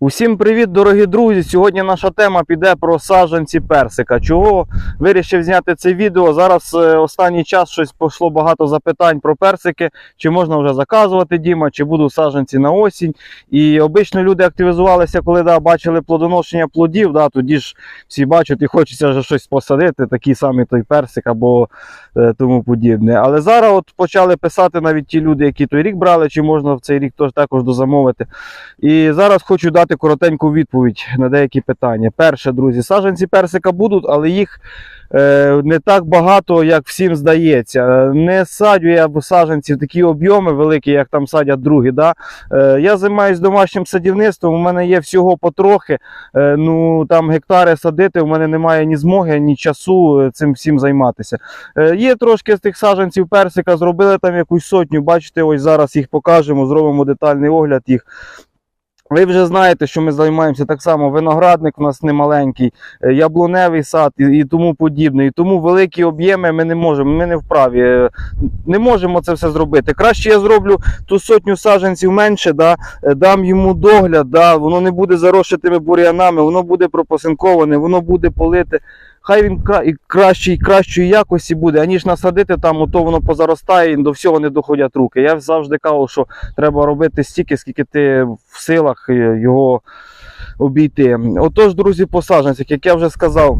Усім привіт, дорогі друзі! Сьогодні наша тема піде про саджанці персика. Чого вирішив зняти це відео? Зараз е, останній час щось пішло багато запитань про персики. Чи можна вже заказувати Діма, чи будуть саджанці на осінь. І обично люди активізувалися, коли да, бачили плодоношення плодів. Да, тоді ж всі бачать і хочеться вже щось посадити, такий самий той персик або е, тому подібне. Але зараз от почали писати навіть ті люди, які той рік брали, чи можна в цей рік також дозамовити. І зараз хочу дати коротеньку відповідь на деякі питання. Перше, друзі, саджанці персика будуть, але їх е, не так багато, як всім здається. Не садю я в саджанці такі об'єми великі, як там садять другі. Да? Е, я займаюся домашнім садівництвом, у мене є всього потрохи. Е, ну там гектари садити, у мене немає ні змоги, ні часу е, цим всім займатися. Е, є трошки з тих саджанців персика, зробили там якусь сотню. Бачите, ось зараз їх покажемо, зробимо детальний огляд їх. Ви вже знаєте, що ми займаємося так само. Виноградник у нас не маленький, е, яблуневий сад і, тому подібне. І тому великі об'єми ми не можемо. Ми не вправі. е, Не можемо це все зробити. Краще я зроблю ту сотню саджанців менше, да, е, дам йому догляд, да, воно не буде заросшитими бур'янами, воно буде пропасинковане, воно буде полите. Хай він і кращої якості буде, аніж насадити там, ото воно позаростає і до всього не доходять руки. Я завжди кажу, що треба робити стільки, скільки ти в силах е, його обійти. Отож, друзі, по саджанцях, як я вже сказав,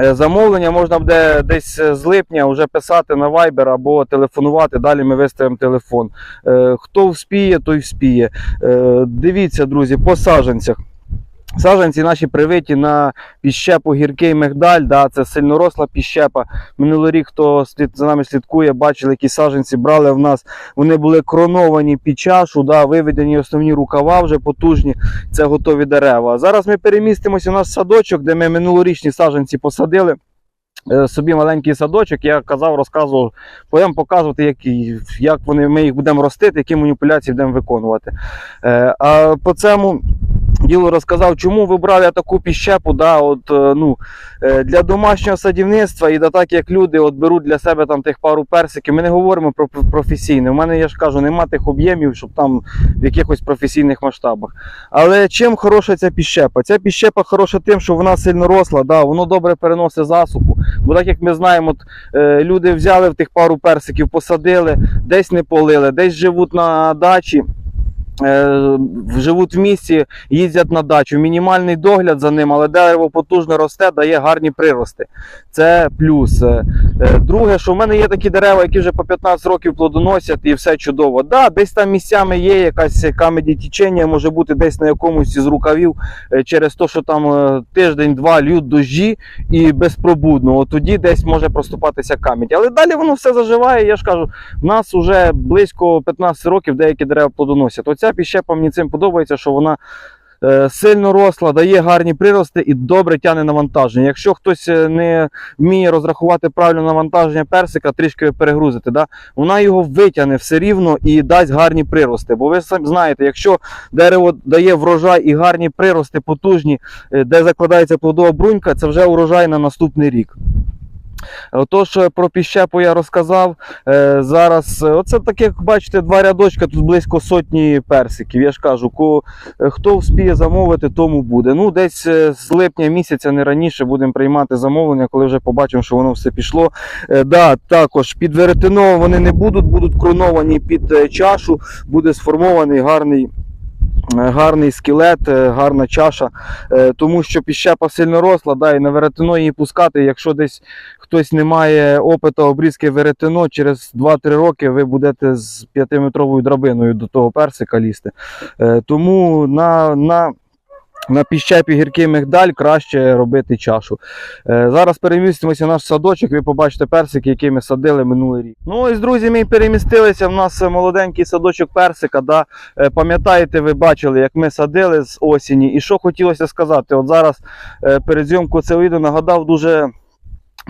е, замовлення можна буде десь з липня вже писати на Viber або телефонувати. Далі ми виставимо телефон. Е, Хто вспіє, той вспіє. Е, Дивіться, друзі, по саджанцях. Саджанці наші привиті на піщепу гіркий мигдаль, да, це сильноросла піщепа. Минулий рік, хто слід, за нами слідкує, бачили, які саджанці брали в нас. Вони були кроновані під чашу, да, виведені основні рукава вже потужні, це готові дерева. Зараз ми перемістимося в наш садочок, де ми минулорічні саджанці посадили. Е, Собі маленький садочок, я казав, розказував, будемо показувати, як, як вони, ми їх будемо ростити, які маніпуляції будемо виконувати. Е, А по цьому ділу розказав, чому вибрав я таку піщепу, да, от, е, ну, е, для домашнього садівництва і да, так як люди от беруть для себе там тих пару персиків, ми не говоримо про професійне. У мене, я ж кажу, нема тих об'ємів, щоб там в якихось професійних масштабах. Але чим хороша ця піщепа? Ця піщепа хороша тим, що вона сильно росла, да, воно добре переносить засуху. Бо так як ми знаємо, от, е, люди взяли в тих пару персиків, посадили, десь не полили, десь живуть на дачі. Е, Живуть в місті, їздять на дачу. Мінімальний догляд за ним, але дерево потужно росте, дає гарні прирости. Це плюс. Е, е, Друге, що в мене є такі дерева, які вже по 15 років плодоносять і все чудово. Да, десь там місцями є якась камеді тічення, може бути десь на якомусь із рукавів через те, що там тиждень-два лють дощі і безпробудно. От тоді десь може проступатися камінь. Але далі воно все заживає. Я ж кажу, в нас вже близько 15 років деякі дерева плодоносять. Оця піщепа мені цим подобається, що вона. е, Сильно росла, дає гарні прирости і добре тягне навантаження. Якщо хтось е, не вміє розрахувати правильно навантаження персика, трішки ви перегрузите, да? вона його витягне все рівно і дасть гарні прирости. Бо ви самі знаєте, якщо дерево дає врожай і гарні прирости потужні, е, де закладається плодова брунька, це вже урожай на наступний рік. Отож, про піщепу я розказав. Е, зараз, е, оце так, як бачите, два рядочка, тут близько сотні персиків. Я ж кажу, е, хто вспіє замовити, тому буде. Ну, десь з липня місяця, не раніше, будемо приймати замовлення, коли вже побачимо, що воно все пішло. Да, також під веретено вони не будуть, будуть кроновані під чашу, буде сформований гарний. Е, Гарний скелет, е, гарна чаша, е, тому що піщепа сильно росла, да, і на веретено її пускати, якщо десь хтось не має опиту обрізки веретено, через 2-3 роки ви будете з 5-метровою драбиною до того персика лізти. Тому на, на, на піщепі гіркий мигдаль краще робити чашу. Е, Зараз перемістимося в наш садочок, ви побачите персики, які ми садили минулий рік. Ну ось, друзі, ми перемістилися. В нас молоденький садочок персика. Да? Е, Пам'ятаєте, ви бачили, як ми садили з осені. І що хотілося сказати? От зараз е, перед зйомкою це відео нагадав дуже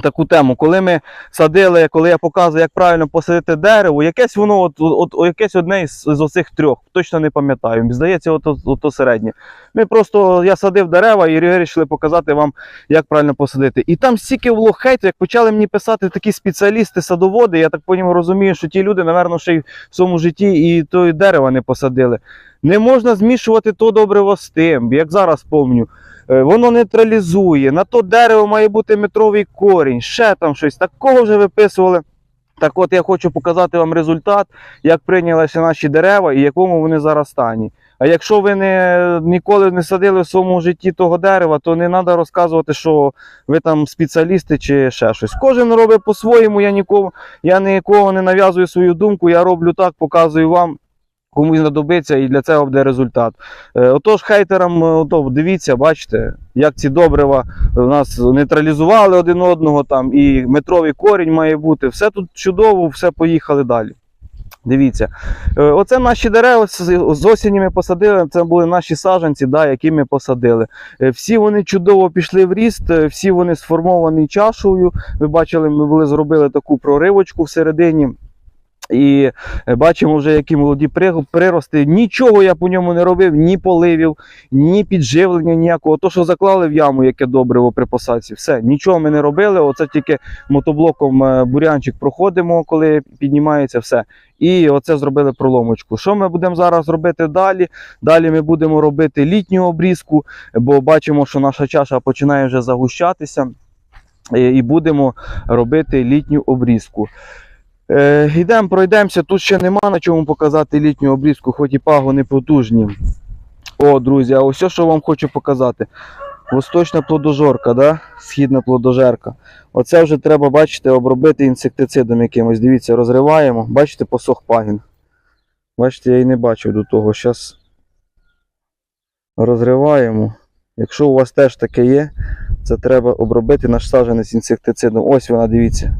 таку тему. Коли ми садили, коли я показую, як правильно посадити дерево, якесь воно, от, от, от якесь одне із, з оцих трьох, точно не пам'ятаю. Здається, от, от, от, то середнє. Ми просто я садив дерева і вирішили показати вам, як правильно посадити. І там стільки влог хейту, як почали мені писати такі спеціалісти, садоводи. Я так потім розумію, що ті люди, напевно, ще й в своєму житті і то дерева не посадили. Не можна змішувати то добриво з тим, як зараз помню. Е, Воно нейтралізує, на то дерево має бути метровий корінь, ще там щось. Такого вже виписували. Так от я хочу показати вам результат, як прийнялися наші дерева і якому вони зараз стані. А якщо ви не, ніколи не садили в своєму житті того дерева, то не треба розказувати, що ви там спеціалісти чи ще щось. Кожен робить по-своєму, я нікого, я нікого не нав'язую свою думку, я роблю так, показую вам. Комусь знадобиться і для цього буде результат. Е, Отож, хейтерам, е, ото, дивіться, бачите, як ці добрива у нас нейтралізували один одного там, і метровий корінь має бути. Все тут чудово, все поїхали далі. Дивіться, Е, оце наші дерева з осені ми посадили. Це були наші саджанці, да, які ми посадили. Всі вони чудово пішли в ріст, всі вони сформовані чашею. Ви бачили, ми були зробили таку проривочку всередині. І е, бачимо вже, які молоді при- прирости. Нічого я по ньому не робив, ні поливів, ні підживлення ніякого. То, що заклали в яму, яке добриво при посадці, все, нічого ми не робили. Оце тільки мотоблоком е, бурянчик проходимо, коли піднімається все. І оце зробили проломочку. Що ми будемо зараз робити далі? Далі ми будемо робити літню обрізку, бо бачимо, що наша чаша починає вже загущатися. І будемо робити літню обрізку. Е, йдемо, пройдемося. Тут ще нема на чому показати літню обрізку, хоч і пагони потужні. О, друзі, а ось що вам хочу показати. Восточна плодожорка, да? східна плодожерка. Оце вже треба, бачите, обробити інсектицидом якимось. Дивіться, розриваємо. Бачите, посох пагін. Бачите, я і не бачив до того. Зараз розриваємо. Якщо у вас теж таке є, це треба обробити наш саджанець інсектицидом. Ось вона, дивіться.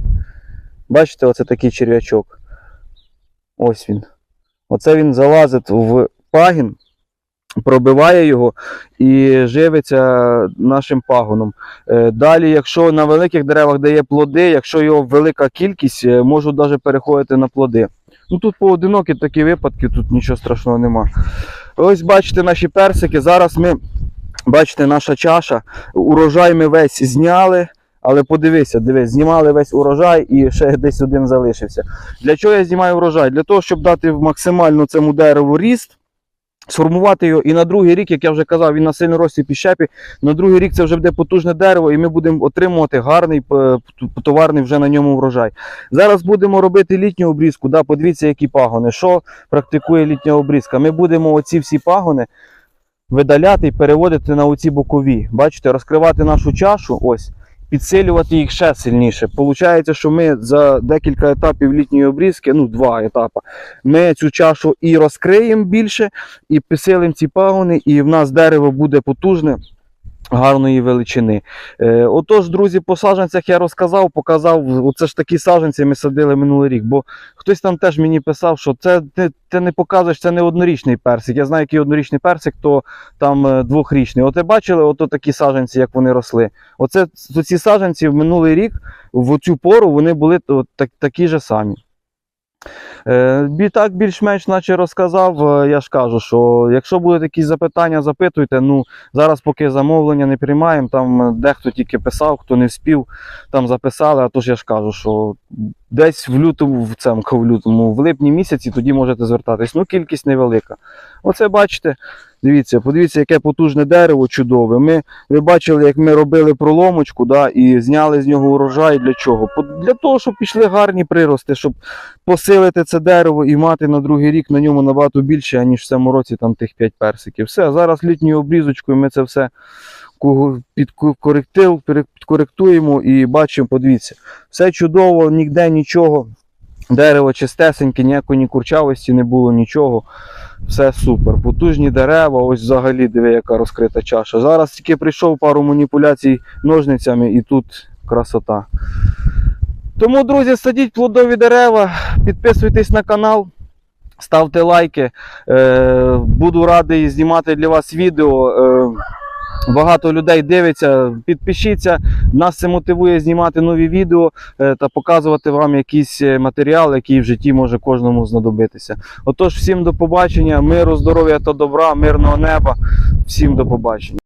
Бачите, оце такий черв'ячок. Ось він. Оце він залазить в пагін, пробиває його і живиться нашим пагоном. Е, Далі, якщо на великих деревах дає плоди, якщо його велика кількість, е, можуть навіть переходити на плоди. Ну тут поодинокі такі випадки, тут нічого страшного нема. Ось бачите наші персики. Зараз ми, бачите, наша чаша. Урожай ми весь зняли. Але подивися, дивись, знімали весь урожай і ще десь один залишився. Для чого я знімаю урожай? Для того, щоб дати максимально цьому дереву ріст, сформувати його. І на другий рік, як я вже казав, він на сильно рості піщепі. На другий рік це вже буде потужне дерево, і ми будемо отримувати гарний е, товарний вже на ньому врожай. Зараз будемо робити літню обрізку. Да, подивіться, які пагони. Що практикує літня обрізка? Ми будемо оці всі пагони видаляти і переводити на оці бокові. Бачите, розкривати нашу чашу. ось підсилювати їх ще сильніше. Получається, що ми за декілька етапів літньої обрізки, ну два етапи, ми цю чашу і розкриємо більше, і підсилимо ці пагони, і в нас дерево буде потужне. Гарної величини. Е, отож, друзі, по саджанцях я розказав, показав. Оце ж такі саджанці ми садили минулий рік. Бо хтось там теж мені писав, що це ти, ти не показуєш, це не однорічний персик. Я знаю, який однорічний персик, то там е, двохрічний. От ви бачили, ото такі саджанці, як вони росли. Оце ці саджанці в минулий рік, в цю пору, вони були от, так, такі ж самі. Е, так більш-менш наче розказав, е, я ж кажу, що якщо будуть якісь запитання, запитуйте. Ну, зараз поки замовлення не приймаємо, там е, дехто тільки писав, хто не вспів, там записали, а то ж я ж кажу, що десь в лютому, в цьому в лютому, в липні місяці тоді можете звертатись. Ну, кількість невелика. Оце бачите, дивіться, подивіться, яке потужне дерево чудове. Ми, ви бачили, як ми робили проломочку, да, і зняли з нього урожай. Для чого? Для того, щоб пішли гарні прирости, щоб посилити це дерево і мати на другий рік на ньому набагато більше, аніж в цьому році там тих 5 персиків. Все, зараз літньою обрізочкою ми це все підкоректуємо і бачимо, подивіться, все чудово, ніде нічого. Дерево чистесеньке, ніякої ні курчавості не було, нічого. Все супер. Потужні дерева, ось взагалі диви, яка розкрита чаша. Зараз тільки прийшов пару маніпуляцій ножницями і тут красота. Тому, друзі, садіть плодові дерева, підписуйтесь на канал, ставте лайки. Е, буду радий знімати для вас відео. Багато людей дивиться, підпишіться. Нас це мотивує знімати нові відео е, та показувати вам якийсь е, матеріал, який в житті може кожному знадобитися. Отож, всім до побачення, миру, здоров'я та добра, мирного неба. Всім до побачення.